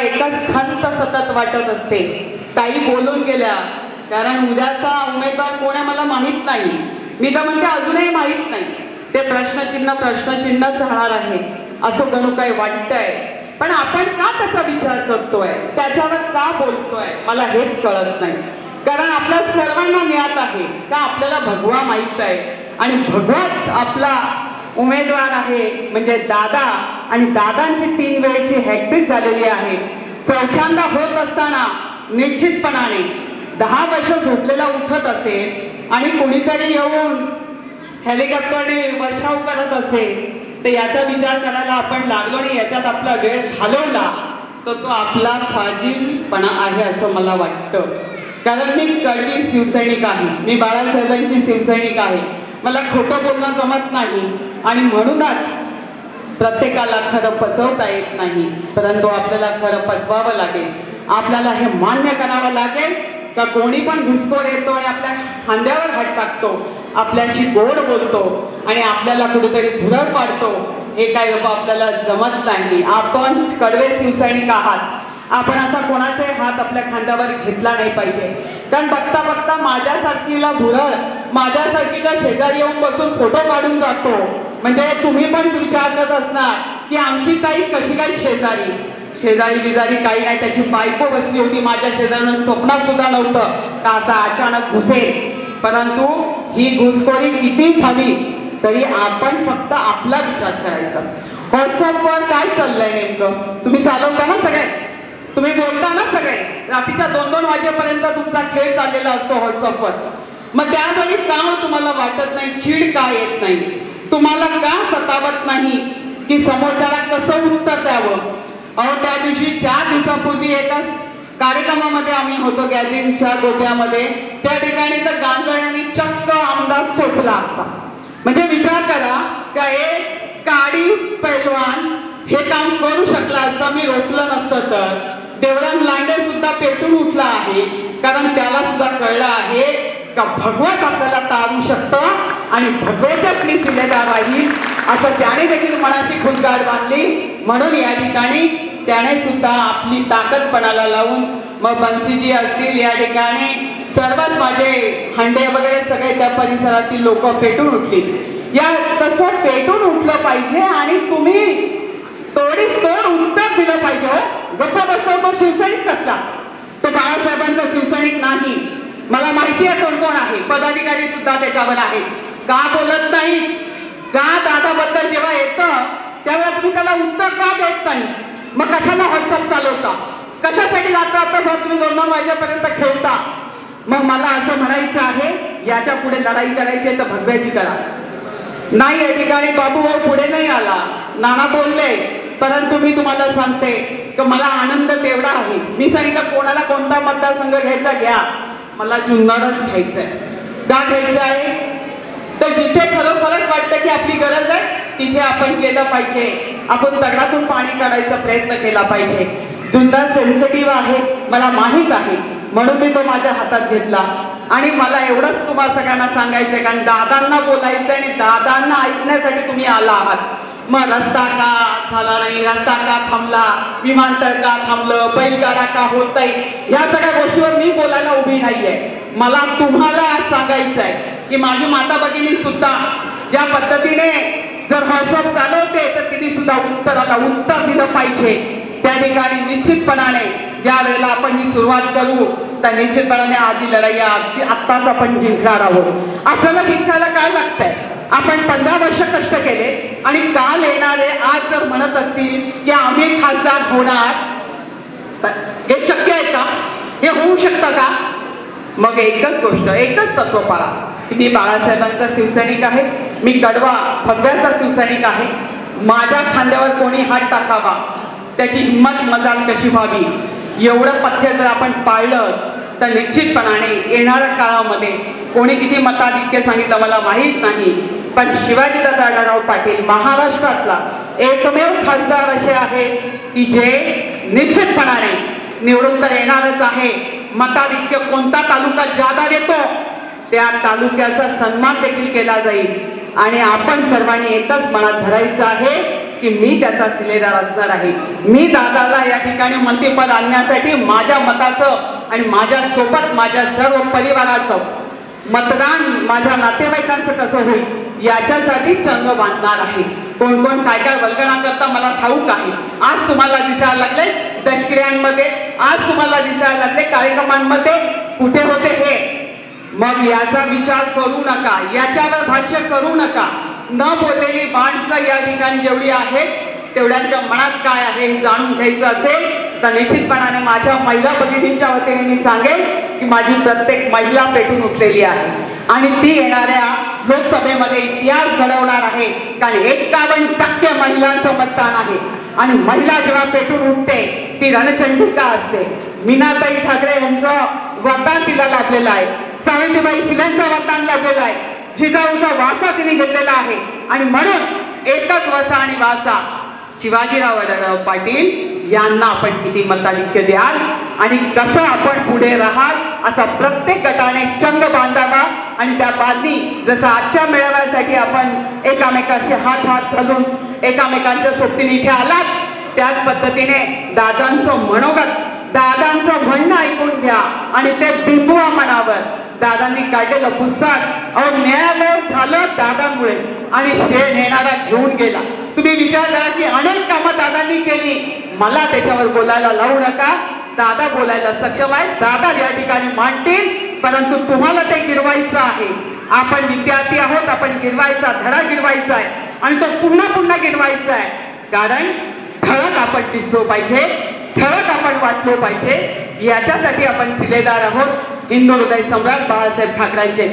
एकच खंत सतत वाटत असते. ताई बोलून गेल्या कारण उद्याचा उमेदवार कोण आहे मला माहीत नाही. मी तर म्हणते अजूनही माहीत नाही. ते प्रश्नचिन्ह प्रश्नचिन्हच राहणार आहे असं जणू काही वाटतंय. पण आपण का तसा विचार करतोय? त्याच्यावर का बोलतोय? मला हेच कळत नाही. कारण आपल्या सर्वांना ज्ञात आहे का आपल्याला भगवा माहीत आहे? आणि भगवाच आपला उमेदवार आहे म्हणजे दादा. आणि दादांची तीन वेळची हॅक्टिक झालेली आहे. चौथ्यांदा होत असताना निश्चितपणाने दहा वर्ष झोपलेला उठत असेल आणि कोणीतरी येऊन हेलिकॉप्टरने वर्षाव करत असेल तर याचा विचार करायला आपण लागलो आणि याच्यात आपला वेळ घालवला. तर तो आपला फाजीलपणा आहे असं मला वाटतं. कारण मी कळवी शिवसैनिक आहे. मी बाळासाहेबांची शिवसैनिक आहे. मला खोटं बोलणं जमत नाही. आणि म्हणूनच प्रत्येकाला खरं पचवता येत नाही. परंतु आपल्याला खरं पचवावं लागेल. आपल्याला हे मान्य करावं लागेल का कोणी पण घुसखोर येतो आणि आपल्या खांद्यावर हात टाकतो आपल्याशी गोड बोलतो आणि आपल्याला कुठेतरी भुरळ पाडतो? हे काय बाबा आपल्याला जमत नाही. आपण कडवे शिवसैनिक आहात. आपण असा कोणाचाही हात आपल्या खांद्यावर घेतला नाही पाहिजे. कारण बघता बघता माझ्यासारखीला भुरळ माझ्यासारखीला शेजारी येऊन बसून फोटो काढून जातो. म्हणजे तुम्ही पण विचार करत असणार की आमची काही कशी काही शेजारी? शेजारी बिजारी काही नाही त्याची बायको बसली होती माझ्या शेजाऱ्यानं स्वप्नात सुद्धा नव्हतं. का असा अचानक घुसेल परंतु ही घुसखोरी किती झाली तरी आपण फक्त आपला विचार करायचा. व्हॉट्सअपवर काय चाललंय नेमकं? तुम्ही चालवता ना सगळे तुम्ही बोलता ना सगळे? रात्रीच्या दोन दोन वाजेपर्यंत तुमचा खेळ चाललेला असतो व्हॉट्सअपवर मग त्यावेळी का हो तुम्हाला वाटत नाही? चीड का येत नाही? तुम्हाला का सतावत नाही? की समोरच्याला कसं उत्तर द्यावं? अहो त्या दिवशी चार दिवसापूर्वी एका कार्यक्रमामध्ये आम्ही होतो गॅदरिंगच्या गोट्यामध्ये त्या ठिकाणी तर गांधळ्यांनी चक्क आमदार चोपला असता. म्हणजे विचार करा का एक काडी पैलवान हे काम करू शकला असता मी रोखलं नसतं तर. देवराम लांडे सुद्धा पेटून उठला आहे. कारण त्याला सुद्धा कळलं आहे का भगवत आपल्याला तारू शकतं आणि भगवतच मी सिलेदार राहील असं त्याने देखील मनाची खुलगाड बांधली. म्हणून या ठिकाणी त्याने सुद्धा आपली ताकदपणाला लावून मग बन्सीजी असतील या ठिकाणी. सर्वच माझे हंडे वगैरे सगळे त्या परिसरातील लोक पेटून उठली. या तसं पेटून उठलं पाहिजे आणि तुम्ही तोडीच तोड उत्तर दिलं पाहिजे हो. गप्प बसतो तो शिवसैनिक कसला? तो बाळासाहेबांचा शिवसैनिक नाही. मला माहिती आहे कोण कोण आहे. पदाधिकारी सुद्धा त्याच्यावर आहे. का बोलत नाही? का दादाबद्दल जेव्हा येतं त्यावेळेस तुम्ही त्याला उत्तर का देत नाही? मग कशाला व्हॉट्सअप चालवता? कशासाठी जाता आता मग तुम्ही दोन दोन वाजेपर्यंत खेळता? मग मला असं म्हणायचं आहे याच्यापुढे लढाई करायची आहे तर भगव्याची करा. नाही या ठिकाणी बाबू भाऊ पुढे नाही आला. नाना बोलले परंतु मी तुम्हाला सांगते की मला आनंद तेवढा आहे. मी सांगितलं कोणाला कोणता मतदारसंघ घ्यायचा घ्या. मला जुन्नरच घ्यायचंय. का घ्यायचं आहे तर जिथे खरोखरच वाटतं की आपली गरज आहे तिथे आपण गेलं पाहिजे. आपण दगडातून पाणी काढायचा प्रयत्न केला पाहिजे. जुन्नर सेन्सिटिव्ह आहे मला माहीत आहे. म्हणून मी तो माझ्या हातात घेतला. आणि मला एवढंच तुम्हाला सगळ्यांना सांगायचंय कारण दादांना बोलायचं आणि दादांना ऐकण्यासाठी तुम्ही आला आहात. मग रस्ता का झाला नाही? रस्ता का थांबला? विमानतळ का थांबलं? बैलगाडा का होत नाही या सगळ्या गोष्टीवर मी बोलायला उभी नाहीये. मला तुम्हाला सांगायचंय सांगायचं आहे की माझी माता भगिनी सुद्धा ज्या पद्धतीने जर व्हॉट्सअप चालवते तर तिने सुद्धा उत्तराला उत्तर दिलं पाहिजे. त्या ठिकाणी निश्चितपणाने ज्या वेळेला आपण ही सुरुवात करू तर निश्चितपणाने आधी लढाई आत्ताच आपण जिंकणार आहोत. आपल्याला जिंकायला काय लागतंय? आपण पंधरा वर्ष कष्ट केले आणि काल येणारे आज जर म्हणत असतील की आम्ही खासदार होणार हे शक्य आहे का? हे होऊ शकतं का? मग एकच गोष्ट एकच तत्व पाळा. की मी बाळासाहेबांचा शिवसैनिक आहे मी कडवा फगव्याचा शिवसैनिक आहे. माझ्या खांद्यावर कोणी हात टाकावा त्याची हिंमत मजाल कशी व्हावी? एवढं पथ्य जर आपण पाळलं तर निश्चितपणाने येणाऱ्या काळामध्ये कोणी किती मताधिक्य सांगितलं मला माहीत नाही. पण शिवाजीदादा आढळराव पाटील महाराष्ट्रातला एकमेव खासदार असे आहेत की जे निश्चितपणाने निवडून तर येणारच आहे. मताधिक्य कोणता तालुका ज्यादा देतो त्या तालुक्याचा सन्मान देखील केला जाईल. आणि आपण सर्वांनी एकच मनात धरायचं आहे की मी त्याचा सिलेदार असणार आहे. मी दादाला या ठिकाणी मंत्रिपद आणण्यासाठी माझ्या मताचं आणि माझ्या सोबत माझ्या सर्व परिवाराचं मतदान माझ्या नातेवाईकांचं कसं होईल? याच्यासाठी चंग बांधणार आहे. कोण कोण काय काय वल्गणा करता मला ठाऊक आहे. आज तुम्हाला दिसायला लागले दशक्रियांमध्ये. आज तुम्हाला दिसायला लागले कार्यक्रमांमध्ये. कुठे होते हे? मग याचा विचार करू नका. याच्यावर भाष्य करू नका. न बोललेली माणसं या ठिकाणी जेवढी आहेत तेवढ्यांच्या मनात काय आहे हे जाणून घ्यायचं असेल तर निश्चितपणाने माझ्या महिला भगिनींच्या वतीने मी सांगेन की माझी प्रत्येक महिला पेटून उठलेली आहे. आणि ती येणाऱ्या लोकसभेमध्ये इतिहास घडवणार आहे. कारण एकावन्न टक्के महिलांचं मतदान आहे. आणि महिला जेव्हा पेटून उठते ती रणचंडिका असते. मीनाताई ठाकरे यांचं वरदान तिला लाभलेलं आहे. सावित्रीबाई फुलेंचं वरदान लाभलेलं आहे. जिजाऊचा वासा तिने घेतलेला आहे. आणि म्हणून एकच वसा आणि वासा. शिवाजीराव पाटील यांना आपण किती मताधिक्य द्याल? आणि कसं आपण पुढे राहाल? असा प्रत्येक गटाने चंग बांधावा. आणि त्या बांधणी जसं आजच्या मेळाव्यासाठी आपण एकामेकांचे हात हात घालून एकामेकांच्या सोबतीने इथे आलात त्याच पद्धतीने दादांचं मनोगत दादांचं म्हणणं ऐकून घ्या. आणि ते बिंबवा मनावर दादांनी काढलेलं पुस्तक. अहो न्यायालय झालं दादामुळे. आणि शेण येणारा घेऊन गेला. तुम्ही विचार करा की अनेक कामं दादांनी केली. मला त्याच्यावर बोलायला लावू नका. दादा बोलायला सक्षम आहे दादा या ठिकाणी मांडतील. परंतु तुम्हाला ते गिरवायचं आहे. आपण विद्यार्थी आहोत. आपण गिरवायचा धडा गिरवायचा आहे. आणि तो पुन्हा पुन्हा गिरवायचा आहे. कारण ठळक आपण दिसलो पाहिजे. ठळक आपण वाटलो पाहिजे. याच्यासाठी आपण सिलेदार आहोत. हिंदू हृदय सम्राट बाळासाहेब ठाकरेंचे